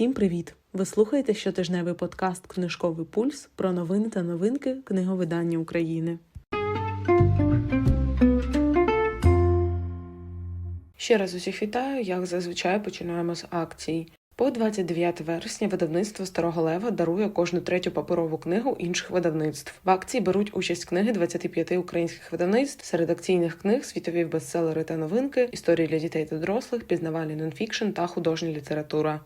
Всім привіт! Ви слухаєте щотижневий подкаст Книжковий пульс про новини та новинки книговидання України. Ще раз усіх вітаю. Як зазвичай починаємо з акцій. По 29 вересня видавництво Старого Лева дарує кожну третю паперову книгу інших видавництв. В акції беруть участь книги 25 українських видавництв, серед акційних книг світові бестселери та новинки, історії для дітей та дорослих, пізнавальний нонфікшн та художня література.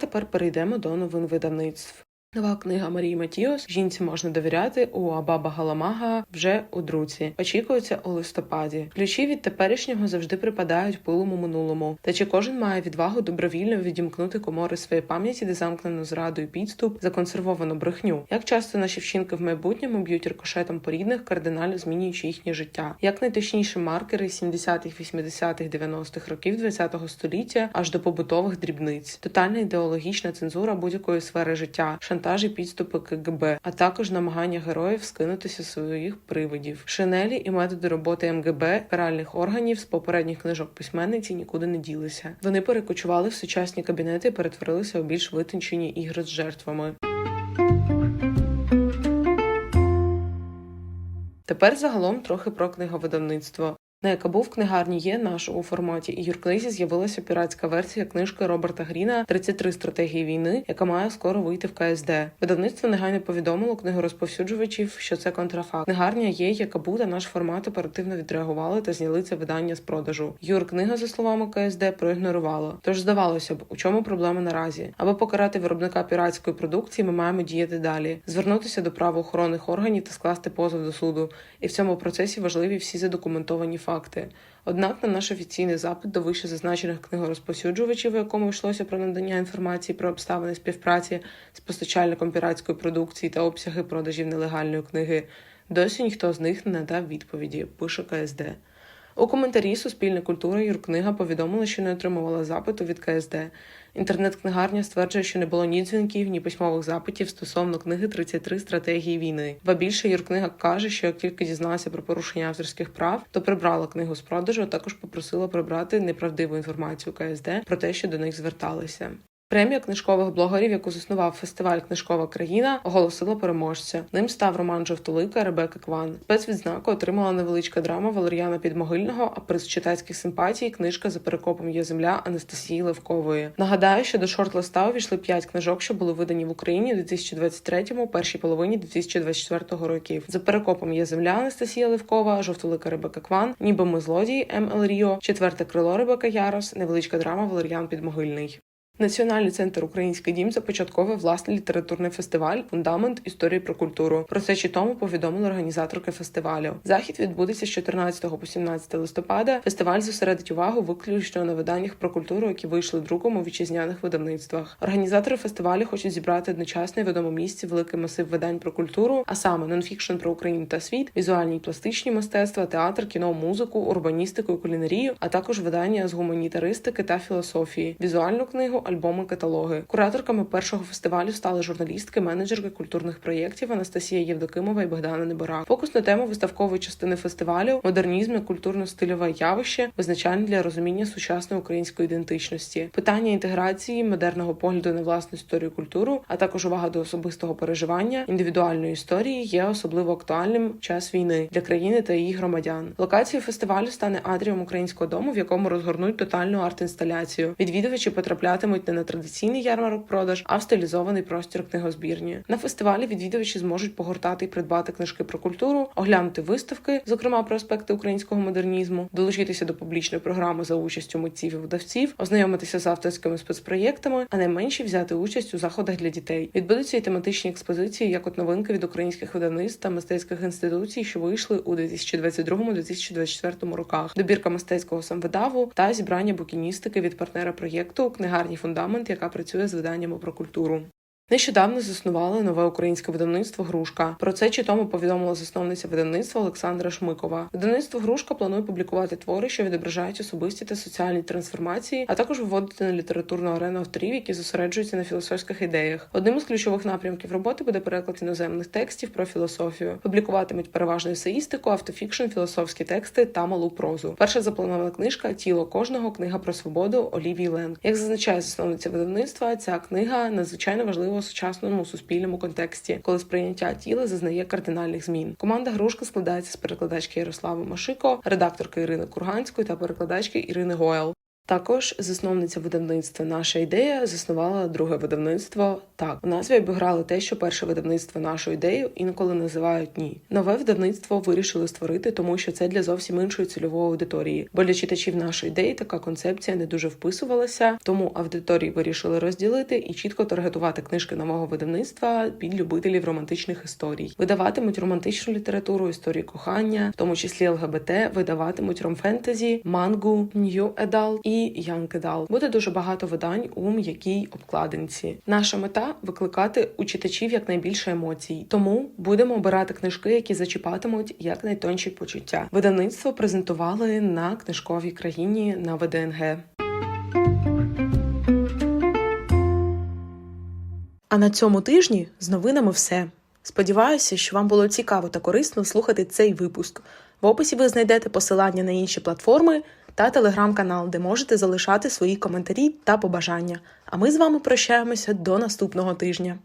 Тепер перейдемо до новин видавництв. Нова книга Марії Матіос Жінці можна довіряти у Абаба Галамага вже у друці. Очікується у листопаді. Ключі від теперішнього завжди припадають пилому минулому. Та чи кожен має відвагу добровільно відімкнути комори своєї пам'яті, де замкнено зраду і підступ, законсервовану брехню? Як часто наші вчинки в майбутньому б'ють рикошетом по рідних, кардинально змінюючи їхнє життя? Як найточніші маркери 70-х, 80-х, 90-х років ХХ століття аж до побутових дрібниць, тотальна ідеологічна цензура будь-якої сфери життя, шантаж і підступи КГБ, а також намагання героїв скинутися своїх привидів, шинелі і методи роботи МГБ каральних органів з попередніх книжок письменниці нікуди не ділися. Вони перекочували в сучасні кабінети і перетворилися у більш витончені ігри з жертвами. Тепер загалом трохи про книговидавництво. На яка був книгарні є нашу у форматі і юркнизі з'явилася піратська версія книжки Роберта Гріна «33 стратегії війни, яка має скоро вийти в КСД. Видавництво негайно повідомило книгорозповсюджувачів, що це контрафакт. Книгарня є, яка буде наш формат оперативно відреагували та зняли це видання з продажу. Юркнига, за словами КСД, проігнорувала. Тож здавалося б, у чому проблема наразі? Аби покарати виробника піратської продукції, ми маємо діяти далі, звернутися до правоохоронних органів та скласти позов до суду. І в цьому процесі важливі всі задокументовані факти факти. Однак на наш офіційний запит до вище зазначених книгорозповсюджувачів, у якому йшлося про надання інформації про обставини співпраці з постачальником піратської продукції та обсяги продажів нелегальної книги, досі ніхто з них не надав відповіді. Пише КСД. У коментарі Суспільна культура Юркнига повідомила, що не отримувала запиту від КСД. Інтернет-книгарня стверджує, що не було ні дзвінків, ні письмових запитів стосовно книги «33 стратегії війни. Ба більше Юркнига каже, що як тільки дізналася про порушення авторських прав, то прибрала книгу з продажу, а також попросила прибрати неправдиву інформацію КСД про те, що до них зверталися. Премія книжкових блогерів, яку заснував фестиваль Книжкова країна, оголосила переможця. Ним став Роман Жовтолика Ребека Кван. Спецвідзнаку отримала невеличка драма Валеріана Підмогильного, а приз читацьких симпатій книжка за перекопом є земля Анастасії Левкової. Нагадаю, що до шорт-листа увійшли п'ять книжок, що були видані в Україні у 2023-му, першій половині 2024 років. За перекопом є земля Анастасія Левкова, Жовтолика Ребека Кван, ніби ми злодії М. Ел Ріо, четверте крило Ребека Ярос, невеличка драма Валеріан Підмогильний. Національний центр Український дім започатковує власний літературний фестиваль Фундамент історії про культуру. Про це чи тому повідомили організаторки фестивалю. Захід відбудеться з 14 по 17 листопада. Фестиваль зосередить увагу виключно на виданнях про культуру, які вийшли друком у вітчизняних видавництвах. Організатори фестивалю хочуть зібрати одночасно в одному місці великий масив видань про культуру, а саме нонфікшн про Україну та світ, візуальні і пластичні мистецтва, театр, кіно, музику, урбаністику і кулінарію, а також видання з гуманітаристики та філософії, візуальну книгу альбоми, каталоги. Кураторками першого фестивалю стали журналістки, менеджерки культурних проєктів Анастасія Євдокимова і Богдана Небора. Фокус на тему виставкової частини фестивалю модернізм і культурно-стильове явище, визначальне для розуміння сучасної української ідентичності, питання інтеграції, модерного погляду на власну історію культуру, а також увага до особистого переживання, індивідуальної історії є особливо актуальним в час війни для країни та її громадян. Локацією фестивалю стане адріум українського дому, в якому розгорнуть тотальну арт-інсталяцію. Відвідувачі потраплятимуть не на традиційний ярмарок продаж, а в стилізований простір книгозбірні. На фестивалі відвідувачі зможуть погортати і придбати книжки про культуру, оглянути виставки, зокрема про аспекти українського модернізму, долучитися до публічної програми за участю митців і видавців, ознайомитися з авторськими спецпроєктами, а найменші взяти участь у заходах для дітей. Відбудуться і тематичні експозиції, як от новинки від українських видавництв та мистецьких інституцій, що вийшли у 2022-2024 роках. Добірка мистецького самвидаву та зібрання букіністики від партнера проєкту книгарні фундамент, яка працює з виданнями про культуру. Нещодавно заснували нове українське видавництво Грушка. Про це читому повідомила засновниця видавництва Олександра Шмикова. Видавництво Грушка планує публікувати твори, що відображають особисті та соціальні трансформації, а також виводити на літературну арену авторів, які зосереджуються на філософських ідеях. Одним із ключових напрямків роботи буде переклад іноземних текстів про філософію. Публікуватимуть переважно есеїстику, автофікшн, філософські тексти та малу прозу. Перша запланована книжка Тіло кожного книга про свободу Олівії Ленг. Як зазначає засновниця видавництва, ця книга надзвичайно важлива у сучасному суспільному контексті, коли сприйняття тіла зазнає кардинальних змін. Команда Грушка складається з перекладачки Ярослави Машико, редакторки Ірини Курганської та перекладачки Ірини Гойл. Також засновниця видавництва Наша ідея заснувала друге видавництво. Так у назві обіграли те, що перше видавництво нашу ідею інколи називають ні. Нове видавництво вирішили створити, тому що це для зовсім іншої цільової аудиторії. Бо для читачів нашої ідеї така концепція не дуже вписувалася, тому аудиторії вирішили розділити і чітко таргетувати книжки нового видавництва під любителів романтичних історій. Видаватимуть романтичну літературу, історії кохання, в тому числі ЛГБТ, видаватимуть ромфентезі, мангу, New Adult і Adult. Буде дуже багато видань у м'якій обкладинці. Наша мета викликати у читачів якнайбільше емоцій. Тому будемо обирати книжки, які зачіпатимуть якнайтонші почуття. Видавництво презентували на книжковій країні на ВДНГ. А на цьому тижні з новинами все. Сподіваюся, що вам було цікаво та корисно слухати цей випуск. В описі ви знайдете посилання на інші платформи та телеграм-канал, де можете залишати свої коментарі та побажання. А ми з вами прощаємося до наступного тижня.